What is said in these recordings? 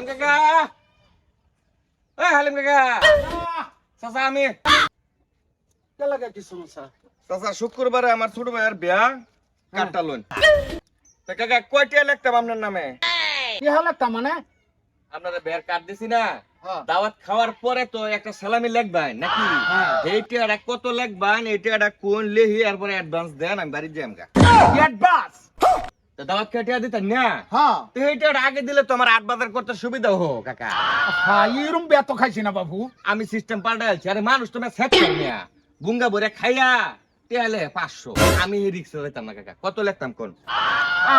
হালিম কাকা। এ হালিম কাকা। চাচা আমি কে লাগা কি সমস্যা? চাচা শুক্রবারে আমার ছোট ভাইয়ের বিয়া। কাটটা লোন তা কাকা কয়টিয়া লিখতাম আপনার নামে? কি হলো তা মানে? আপনারা বিয়ার কাট দিছি না। হ্যাঁ। দাওয়াত খাওয়ার পরে তো একটা সালামি লিখবেন নাকি? হ্যাঁ। এই টিয়াটা কত লিখবেন এই টিয়াটা কোন লিহি এরপরে অ্যাডভান্স দেন আমি বাড়ি যাই আমগা। অ্যাডভান্স দাওয়াত কেটে দিতেন না? হ্যাঁ। তো এই আগে দিলে তো আট বাজার করতে সুবিধা হো কাকা। হ্যাঁ এরম বেত খাইছি না বাবু। আমি সিস্টেম পাল্টাইছি আরে মানুষ তো সেট করনিয়া গুঙ্গা ভরে খাইয়া তেলে পাঁচশো। আমি এই রিক্সা না কাকা। কত লিখতাম কোন?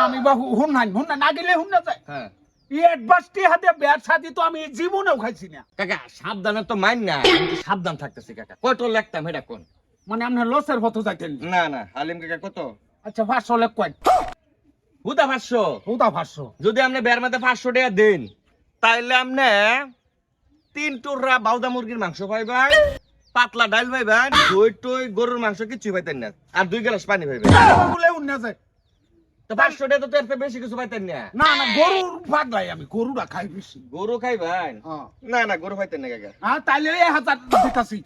আমি বাবু হুন নাই হুন না না গেলে হুন না যায়। হ্যাঁ। এই হাতে বেয়ার তো আমি জীবনেও খাইছি না। কাকা সাবধানে তো মাইন না সাবধান থাকতেছি কাকা। কত লিখতাম এটা কোন? মানে আপনি লসের হতো যাইতেন। না না হালিম কাকা কত? আচ্ছা পাঁচশো লেখ কয়েন। হুদা পাঁচশো। হুদা পাঁচশো। যদি আপনি বের মধ্যে পাঁচশো টাকা দেন তাইলে আপনি তিন টোররা বাউদা মুরগির মাংস পাইবেন পাতলা ডাল পাইবেন দই টই গরুর মাংস কিছু পাইতেন না আর দুই গ্লাস পানি পাইবেন। বলে যায় তো পাঁচশো টাকা তো এর বেশি কিছু পাইতেন না। না না গরুর পাগলাই আমি গরুরা খাই বেশি। গরু খাইবেন হ্যাঁ। না না গরু খাইতেন না কাকা। হ্যাঁ তাইলে এক হাজার দিতাছি।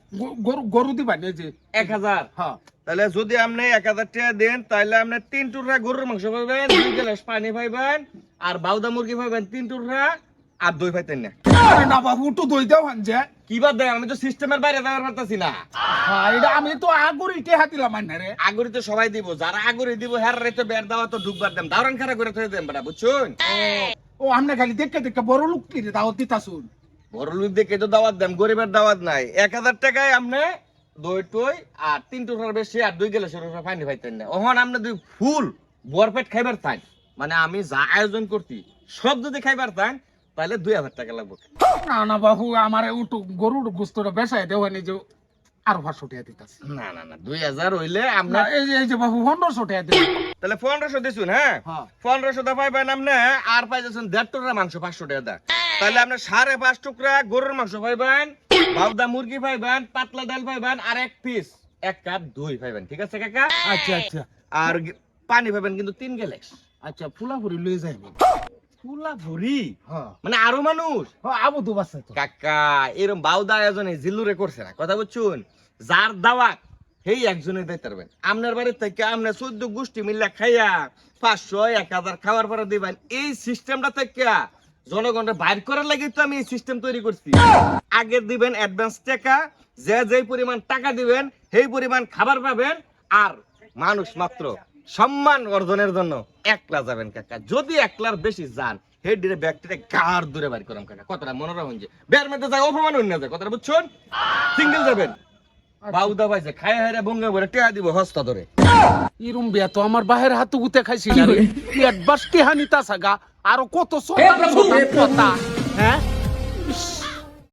গরু গরু দিবা এই যে। এক হাজার? হ্যাঁ। তাহলে যদি আপনি এক হাজার টাকা দেন তাহলে আপনি তিন টুকরা গরুর মাংস পাইবেন দুই গ্লাস পানি পাইবেন আর বাউদা মুরগি পাইবেন তিন টুকরা আর দই পাইতেন না। আরে না বাবু একটু দই দেও হান যে। কি বাদ দেয় আমি তো সিস্টেমের বাইরে যাওয়ার পারতাছি না। হ্যাঁ এটা আমি তো আগুর ইটে হাতিলাম মানে রে। আগুরি তো সবাই দিব যারা আগুরি দিব হ্যার রে তো বের দাওয়া তো ঢুকবার দেন। দাওরান খারা করে থই দেন বেটা বুঝছুন? ও আমনে খালি দেখে দেখে বড় লোক কি রে দাও দিতাছুন। বড় লোক দেখে তো দাওয়াত দেন গরিবের দাওয়াত নাই। এক হাজার টাকায় আপনি দই টই আর তিন টুকরার বেশি আর দুই গেলে সরু পানি পাইতেন না। ওহন আপনি দুই ফুল বরপেট খাইবার চান মানে আমি যা আয়োজন করছি সব যদি খাইবার চান তাহলে দুই হাজার টাকা লাগবে। না না বাবু আমার উটু গরুর গোস্তটা বেসায় দেও হানি যে আর পাঁচশো টাকা দিতাছি। না না না দুই হাজার হইলে আপনার এই যে এই যে বাবু পনেরোশো টাকা দেব তাহলে পনেরোশো দিছুন হ্যাঁ? হ্যাঁ। পনেরোশো দা পাইবেন আপনি আর পাইতেছেন দেড় টুকরা মাংস পাঁচশো টাকা দা তাহলে আপনি সাড়ে পাঁচ টুকরা গরুর মাংস পাইবেন বাউদা মুরগি পাইবেন পাতলা ডাল পাইবেন আর এক পিস এক কাপ দই পাইবেন ঠিক আছে কাকা? আচ্ছা আচ্ছা। আর পানি পাইবেন কিন্তু তিন গ্লাস আচ্ছা ফুলাফুরি লই যাই ফুলা ভরি? হ্যাঁ। মানে আরও মানুষ? হ্যাঁ, আবু তো। বাসে কাকা এরকম বাউদা আয়োজনে জিল্লুরে করছে না। কথা বুঝছুন? যার দাওয়াত সেই একজনে দিতে পারবেন। আপনার বাড়ির থেকে আপনার চোদ্দ গোষ্ঠী মিল্লা খাইয়া পাঁচশো এক হাজার খাওয়ার পরে দিবেন। এই সিস্টেমটা থেকে জনগণের বাইর করার লাগে তো আমি এই সিস্টেম তৈরি করছি। আগে দিবেন অ্যাডভান্স টাকা যে যে পরিমাণ টাকা দিবেন সেই পরিমাণ খাবার পাবেন আর মানুষ মাত্র সম্মান অর্জনের জন্য একলা যাবেন কাকা। যদি একলার বেশি যান গার দূরে বাড়ি করাম কাকা। কতটা মনোরম বের মধ্যে যায় অপমান না যায় কথাটা বুঝছেন? সিঙ্গেল যাবেন। বাউদা পাইছে খায় হায় বঙ্গা ভরে টেহা দিব হস্তা ধরে। ইরুম বিয়া তো আমার বাহের হাতে গুতে খাইছি না রে। অ্যাডভান্স টি হানি তা সাগা আর কত সোটা সোটা কথা। হ্যাঁ?